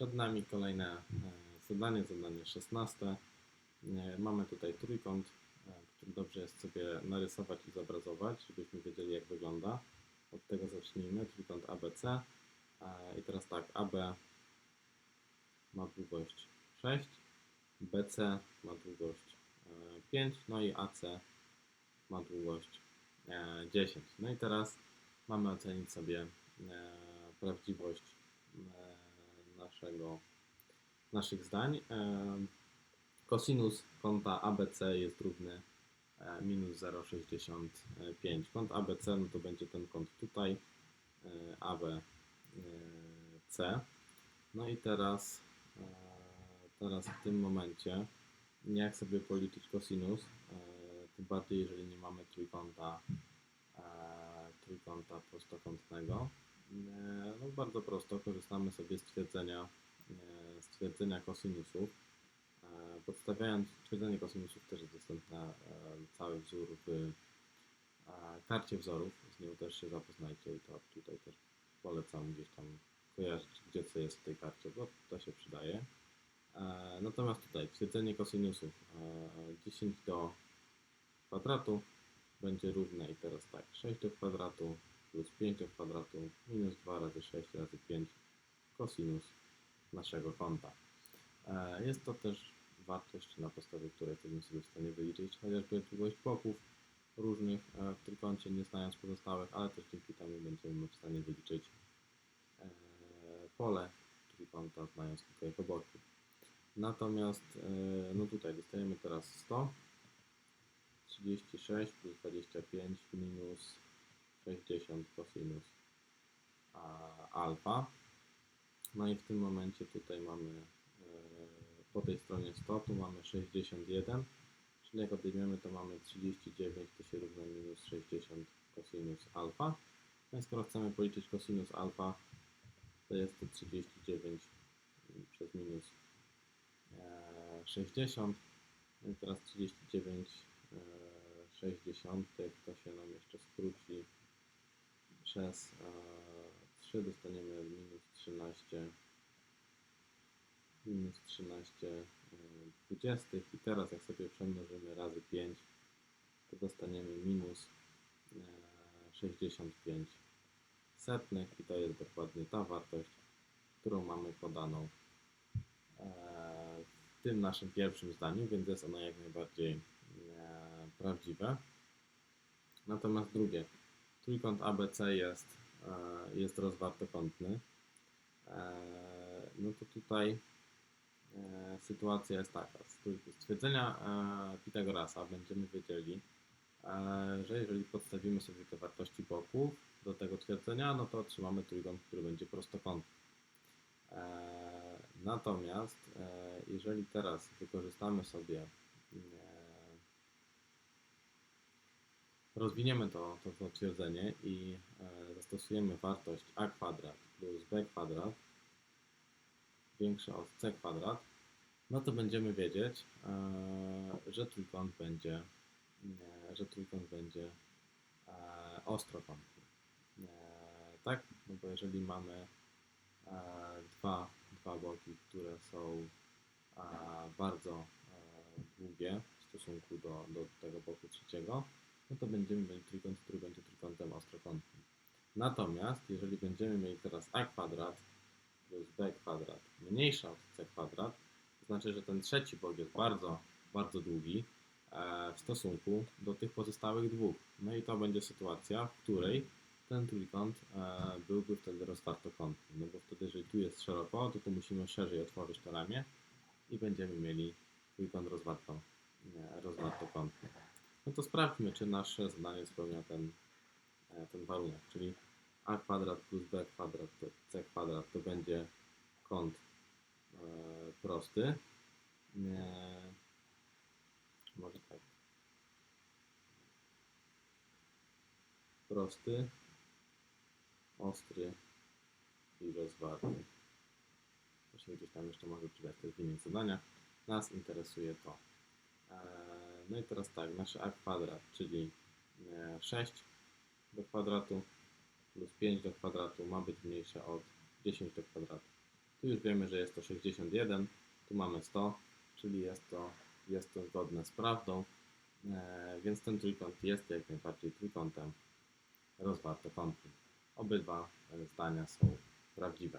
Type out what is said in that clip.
Przed nami kolejne e, zadanie, zadanie 16. E, Mamy tutaj trójkąt, e, który dobrze jest sobie narysować i zobrazować, żebyśmy wiedzieli jak wygląda. Od tego zacznijmy. Trójkąt ABC. I teraz tak, AB ma długość 6, BC ma długość e, 5, no i AC ma długość e, 10. No i teraz mamy ocenić sobie prawdziwość naszego, naszych zdań. E, Kosinus kąta ABC jest równy e, minus 0,65. Kąt ABC no to będzie ten kąt tutaj, e, ABC. No i teraz, e, teraz w tym momencie, jak sobie policzyć kosinus, e, tym bardziej jeżeli nie mamy trójkąta, e, trójkąta prostokątnego. E, No bardzo prosto, korzystamy sobie z twierdzenia, e, z twierdzenia kosinusów. E, Podstawiając twierdzenie kosinusów też jest dostępny e, cały wzór w karcie wzorów, z nią też się zapoznajcie i to tutaj też polecam gdzieś tam kojarzyć, gdzie co jest w tej karcie, bo to się przydaje. Natomiast tutaj twierdzenie kosinusów e, 10 do kwadratu będzie równe i teraz tak 6 do kwadratu plus 5 do kwadratu minus 2 razy 6 razy 5 kosinus naszego kąta. E, Jest to też wartość, na podstawie której jesteśmy sobie w stanie wyliczyć chociażby długość boków różnych e, w trójkącie, nie znając pozostałych, ale też dzięki temu będziemy w stanie wyliczyć e, pole trójkąta, znając tylko jego boki. Natomiast no tutaj dostajemy teraz 100, 36 plus 25 minus 60 cosinus alfa. No i w tym momencie tutaj mamy e, po tej stronie 100, tu mamy 61, czyli jak odejmiemy to mamy 39, to się równa minus 60 cosinus alfa. No i skoro chcemy policzyć cosinus alfa, to jest to 39 przez minus e, 60. No teraz 39 e, 60 to się nam jeszcze skróci przez e, 3 dostaniemy minus 13 minus 13 e, dwudziestych i teraz jak sobie przemnożymy razy 5 to dostaniemy minus e, 65 setnych i to jest dokładnie ta wartość, którą mamy podaną e, w tym naszym pierwszym zdaniu, więc jest ono jak najbardziej e, prawdziwe. Natomiast drugie, trójkąt ABC jest, e, jest rozwartokątny. E, no to tutaj e, sytuacja jest taka. Z z twierdzenia e, Pitagorasa będziemy wiedzieli, że jeżeli podstawimy sobie te wartości boków do tego twierdzenia, no to otrzymamy trójkąt, który będzie prostokątny. Natomiast jeżeli teraz wykorzystamy sobie rozwiniemy to, to, to twierdzenie i zastosujemy wartość a kwadrat plus b kwadrat większe od c kwadrat, no to będziemy wiedzieć, e, że trójkąt będzie, e, że trójkąt będzie e, ostrokątny. Tak? No bo jeżeli mamy dwa, dwa boki, które są bardzo długie w stosunku do, do tego boku trzeciego, no to będziemy mieli trójkąt, który będzie trójkątem ostrokątnym. Natomiast jeżeli będziemy mieli teraz a kwadrat plus b kwadrat mniejsza od c kwadrat, to znaczy, że ten trzeci bok jest bardzo, bardzo długi e, w stosunku do tych pozostałych dwóch. No i to będzie sytuacja, w której ten trójkąt e, byłby wtedy rozwartokątny. No bo wtedy, jeżeli tu jest szeroko, to tu musimy szerzej otworzyć to ramię i będziemy mieli trójkąt nie, rozwartokątny. No to sprawdźmy, czy nasze zadanie spełnia ten, e, ten warunek, czyli a kwadrat plus b kwadrat to c kwadrat to będzie kąt e, prosty. E, może tak. Prosty, ostry i rozwarty. To się gdzieś tam jeszcze może przydać też w innych zadaniach. Nas interesuje to. E, No i teraz tak, nasze a kwadrat, czyli e, 6 do kwadratu plus 5 do kwadratu ma być mniejsze od 10 do kwadratu. Tu już wiemy, że jest to 61, tu mamy 100, czyli jest to, jest to zgodne z prawdą, e, więc ten trójkąt jest jak najbardziej trójkątem rozwartokątnym. Obydwa zdania są prawdziwe.